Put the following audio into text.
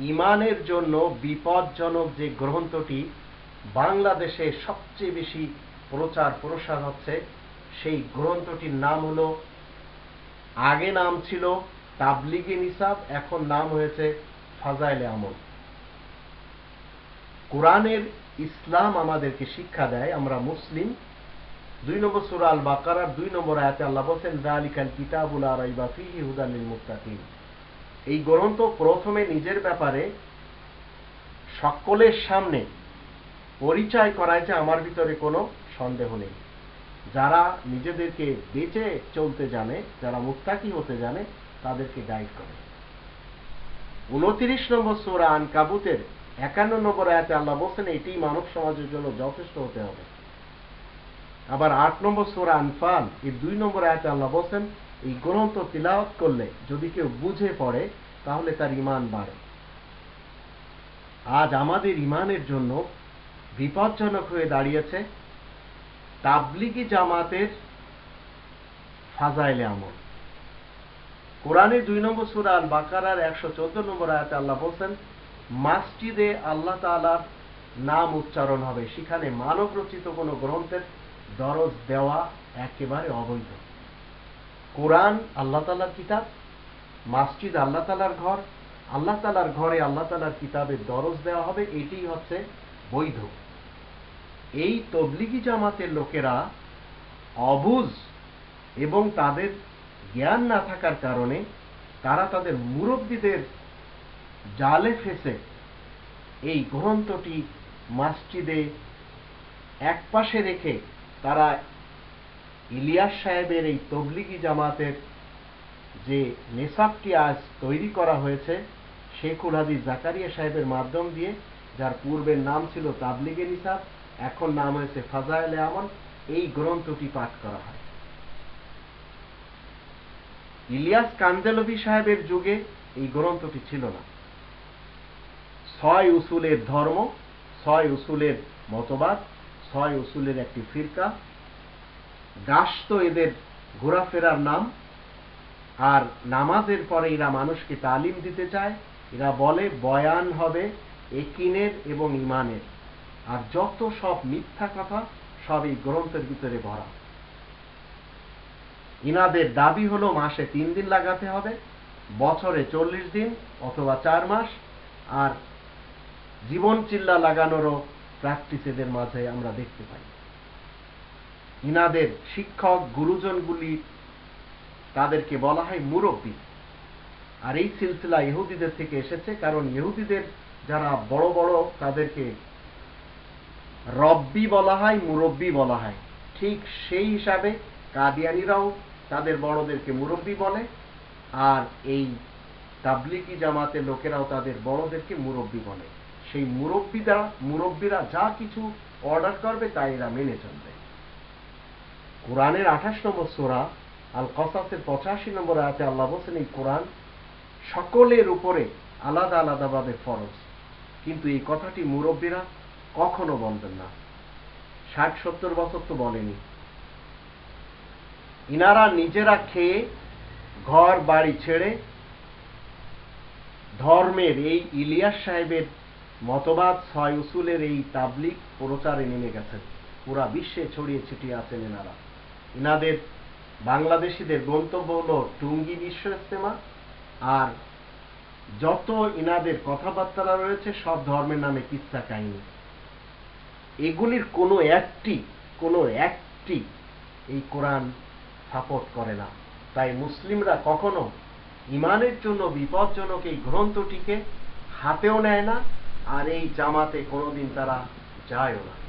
ইমানের জন্য বিপজ্জনক যে গ্রন্থটি বাংলাদেশে সবচেয়ে বেশি প্রচার প্রসার হচ্ছে, সেই গ্রন্থটির নাম হলো, আগে নাম ছিল তাবলিগে নিসাব, এখন নাম হয়েছে ফাজাইলে আমল। কোরআনের ইসলাম আমাদেরকে শিক্ষা দেয়, আমরা মুসলিম দুই নম্বর সুরা আল বাকারার দুই নম্বর আয়াতে আল্লাহ বলছেন জালিকাল কিতাবুল আরাইবা ফিহি হুদাল লিল মুত্তাকিন এই গ্রন্থ প্রথমে নিজের ব্যাপারে সকলের সামনে পরিচয় করায় যে আমার ভিতরে কোনো সন্দেহ নেই। যারা নিজেদেরকে বেঁচে চলতে জানে, যারা মুত্তাকি হতে জানে, তাদেরকে গাইড করে। উনত্রিশ নম্বর সোরা আন কাবুতের একান্ন নম্বর আয়াতে আল্লাহ বলছেন, এটি মানব সমাজের জন্য যথেষ্ট হতে হবে। আবার আট নম্বর সোরা আনফাল এই দুই নম্বর আয়াতে আল্লাহ বলছেন, এই গ্রন্থ তিলাওয়াত করলে যদি কেউ বুঝে পড়ে, তাহলে তার ইমান বাড়ে। আজ আমাদের ইমানের জন্য বিপজ্জনক হয়ে দাঁড়িয়েছে তাবলিগি জামাতের ফাজাইলে আমল। কোরআনের দুই নম্বর সুরা আল বাকারার একশো চোদ্দ নম্বর আয়াতে আল্লাহ বলছেন, মাসজিদে আল্লাহ তালার নাম উচ্চারণ হবে। সেখানে মানব রচিত কোনো গ্রন্থের দরজ দেওয়া একেবারে অবৈধ। কোরআন আল্লাহ তালার কিতাব, মাসজিদ আল্লাহ তালার ঘর, আল্লাহ তালার ঘরে আল্লাহ তালার কিতাবের দরজ দেওয়া হবে এটি হচ্ছে বৈধ। এই তবলিগি জামাতের লোকেরা অবুজ এবং তাদের জ্ঞান না থাকার কারণে তারা তাদের মুরব্বীদের জালে ফেসে এই গ্রন্থটি মসজিদে এক পাশে রেখে তারা ইলিয়াস সাহেবের এই তবলিগি জামাতের যে নেশাবটি আজ তৈরি করা হয়েছে শেখুল হাদিস জাকারিয়া সাহেবের মাধ্যম দিয়ে, যার পূর্বের নাম ছিল তাবলিগে নিসাব এখন নাম হয়েছে ফাজাইলে আমল, এই গ্রন্থটি পাঠ করা হয়। ইলিয়াস কান্দেলভি সাহেবের যুগে এই গ্রন্থটি ছিল না। ছয় উসুলের ধর্ম, ছয় উসুলের মতবাদ ছয় উসুলের একটি ফিরকা। গাস্ত এদের ঘোরাফেরার নাম। আর নামাজের পরে এরা মানুষকে তালিম দিতে চায়। এরা বলে, বয়ান হবে একিনের এবং ইমানের আর যত সব মিথ্যা কথা, সব এই গ্রন্থের ভিতরে ভরা। ইনাদের দাবি হলো, মাসে তিন দিন লাগাতে হবে, বছরে চল্লিশ দিন অথবা চার মাস। আর জীবন চিল্লা লাগানোরও প্র্যাকটিস এদের মাঝে আমরা দেখতে পাই। ইনাদের শিক্ষক গুরুজনগুলি তাদেরকে বলা হয় মুরব্বী। আর এই সিলসিলা ইহুদিদের থেকে এসেছে কারণ ইহুদিদের যারা বড় বড় তাদেরকে রব্বি বলা হয়, মুরব্বী বলা হয়। ঠিক সেই হিসাবে কাদিয়ানিরাও তাদের বড়দেরকে মুরব্বী বলে আর এই তাবলিকি জামাতের লোকেরাও তাদের বড়দেরকে মুরব্বী বলে। সেই মুরব্বীরা মুরব্বীরা যা কিছু অর্ডার করবে তা এরা মেনে চলবে। কোরআনের আঠাশ নম্বর সোরা আল কসাসের পঁচাশি নম্বর আয়াতে আল্লাহ বলছেন, এই কোরআন সকলের উপরে আলাদা আলাদাভাবে ফরজ। কিন্তু এই কথাটি মুরব্বীরা কখনো বলবেন না। ষাট, সত্তর বছর তো বলেনি। ইনারা নিজেরা খেয়ে ঘর বাড়ি ছেড়ে ধর্মের এই ইলিয়াস সাহেবের মতবাদ ছয় উসুলের এই তাবলিক প্রচারে নেমে গেছেন পুরা বিশ্বে ছড়িয়ে ছিটিয়ে আছেন এনারা। ইনাদের বাংলাদেশিদের গন্তব্য হলো টুঙ্গি বিশ্ব ইস্তেমা আর যত ইনাদের কথাবার্তা রয়েছে, সব ধর্মের নামে কিচ্ছা কাহিনী। এগুলির কোনো একটি কোনো একটি এই কোরআন সাপোর্ট করে না। তাই মুসলিমরা কখনো ইমানের জন্য বিপজ্জনক এই গ্রন্থটিকে হাতেও নেয় না আর এই জামাতে কোনোদিন তারা যায়ও না।